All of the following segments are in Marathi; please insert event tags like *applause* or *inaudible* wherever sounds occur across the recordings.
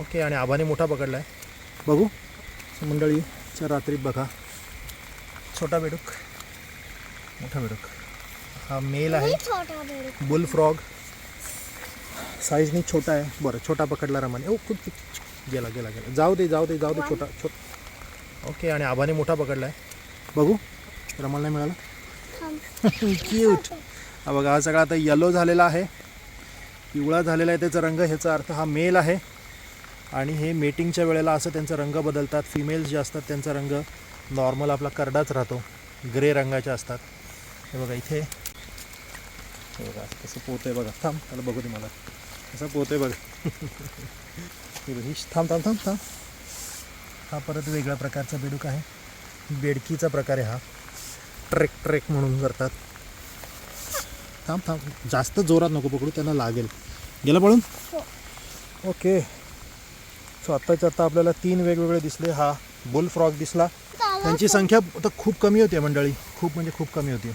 ओके आणि आबाने मोठा पकडला आहे बघू मंडळीच्या रात्री बघा. छोटा बेडूक. मोठा बेडूक. हा मेल आहे. बुल फ्रॉग साईजनी छोटा आहे. बरं छोटा पकडला रमाने. ओ खूप गेला गेला गेला. जाऊ दे जाऊ दे जाऊ दे छोटा छोट. ओके आणि आबाने मोठा पकडला आहे बघू. रमाला नाही मिळाला क्यूट हा बघा हा सगळा आता येलो झालेला आहे. पिवळा झालेला आहे त्याचा रंग. ह्याचा अर्थ हा मेल आहे. आणि हे मेटिंगच्या वेळेला असं त्यांचा रंग बदलतात. फिमेल्स जे असतात त्यांचा रंग नॉर्मल आपला करडाच राहतो. ग्रे रंगाच्या असतात. हे बघा इथे. हे बघा कसं पोत आहे बघा. थांब त्याला बघू दे मला. कसं पोत आहे बघा. हे बघ, ही थांब थांब थांब थांब. हा परत वेगळ्या प्रकारचा बेडूक आहे. बेडकीचा प्रकार आहे हा. ट्रेक ट्रेक म्हणून करतात. थांब थांब. जास्त जोरात नको पकडू त्यांना लागेल. गेलं पळून? हो. ओके सो आत्ताच्या आत्ता आपल्याला तीन वेगवेगळे दिसले. हा बुल फ्रॉग दिसला. त्यांची संख्या आता खूप कमी होती मंडळी. खूप म्हणजे खूप कमी होती.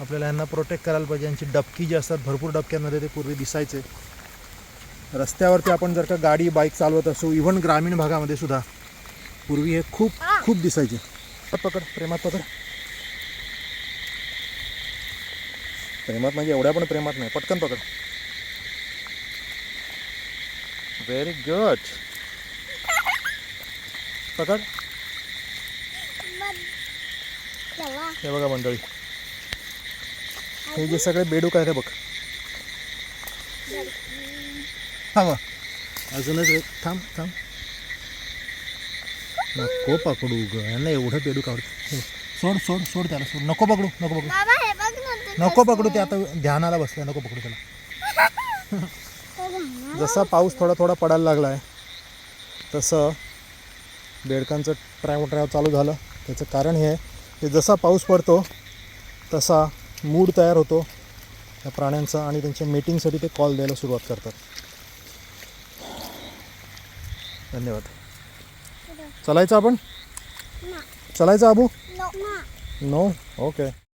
आपल्याला यांना प्रोटेक्ट करायला पाहिजे. यांची डबकी जी असतात भरपूर डबक्यांमध्ये ते पूर्वी दिसायचे. रस्त्यावरती आपण जर का गाडी बाईक चालवत असू इव्हन ग्रामीण भागामध्ये सुद्धा पूर्वी हे खूप खूप दिसायचे. पकड, पकड प्रेमात पकड. प्रेमात म्हणजे एवढ्या पण प्रेमात नाही. पटकन पकड. व्हेरी गुड पकड हे बघा मंडळी. हे जे सगळे बेडूक आहेत हे बघ. थांबा. अजूनच एक थांब थांब. नको पकडू ग. यांना एवढं बेडूक आवडतं. सोड सोड सोड त्याला सोड. नको पकडू नको पकडू. नको पकडू ते आता ध्यानाला बसलं. नको पकडू त्याला. *laughs* जसा पाऊस थोडा थोडा पडायला लागला आहे तसं बेडकांचं ट्रॅव ट्रॅव चालू झालं. त्याचं कारण हे आहे की जसा पाऊस पडतो तसा मूड तयार होतो. त्या प्राण्यांचा आणि त्यांच्या मीटिंगसाठी ते कॉल द्यायला सुरुवात करतात. धन्यवाद. चलायचं आपण? ना. चलायचं आबू. नो. ओके